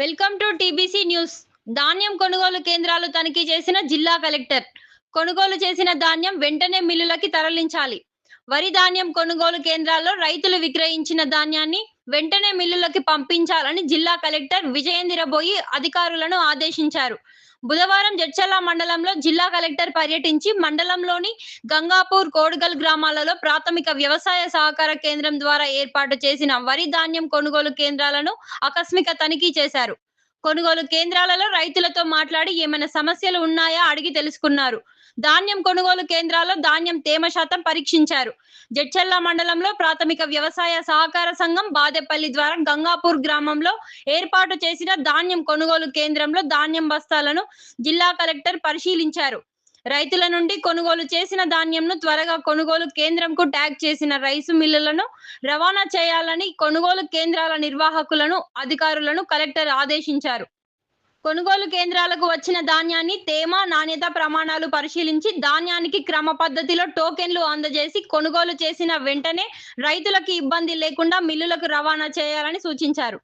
Welcome to TBC news. ధాన్యం కొనుగోలు కేంద్రాలు తనిఖీ చేసిన జిల్లా కలెక్టర్. కొనుగోలు చేసిన ధాన్యం వెంటనే మిల్లులకి తరలించాలి. వరి ధాన్యం కొనుగోలు కేంద్రాల్లో రైతులు విక్రయించిన ధాన్యాన్ని వెంటనే మిల్లులకి పంపించాలని జిల్లా కలెక్టర్ విజయేంద్రబోయి అధికారులను ఆదేశించారు. బుధవారం జడ్చల్ల మండలంలో జిల్లా కలెక్టర్ పర్యటించి మండలంలోని గంగాపూర్ కోడుగల్ గ్రామాలలో ప్రాథమిక వ్యవసాయ సహకార కేంద్రం ద్వారా ఏర్పాటు చేసిన వరి ధాన్యం కొనుగోలు కేంద్రాలను ఆకస్మిక తనిఖీ చేశారు. కొనుగోలు కేంద్రాలలో రైతులతో మాట్లాడి ఏమైనా సమస్యలు ఉన్నాయా అడిగి తెలుసుకున్నారు. ధాన్యం కొనుగోలు కేంద్రాల్లో ధాన్యం తేమ శాతం పరీక్షించారు. జడ్చల్ల మండలంలో ప్రాథమిక వ్యవసాయ సహకార సంఘం బాదెపల్లి ద్వారా గంగాపూర్ గ్రామంలో ఏర్పాటు చేసిన ధాన్యం కొనుగోలు కేంద్రంలో ధాన్యం బస్తాలను జిల్లా కలెక్టర్ పరిశీలించారు. రైతుల నుండి కొనుగోలు చేసిన ధాన్యంను త్వరగా కొనుగోలు కేంద్రంకు ట్యాగ్ చేసిన రైసు మిల్లులను రవాణా చేయాలని కొనుగోలు కేంద్రాల నిర్వాహకులను అధికారులను కలెక్టర్ ఆదేశించారు. కొనుగోలు కేంద్రాలకు వచ్చిన ధాన్యాన్ని తేమ నాణ్యత ప్రమాణాలు పరిశీలించి ధాన్యానికి క్రమ పద్ధతిలో టోకెన్లు అందజేసి కొనుగోలు చేసిన వెంటనే రైతులకు ఇబ్బంది లేకుండా మిల్లులకు రవాణా చేయాలని సూచించారు.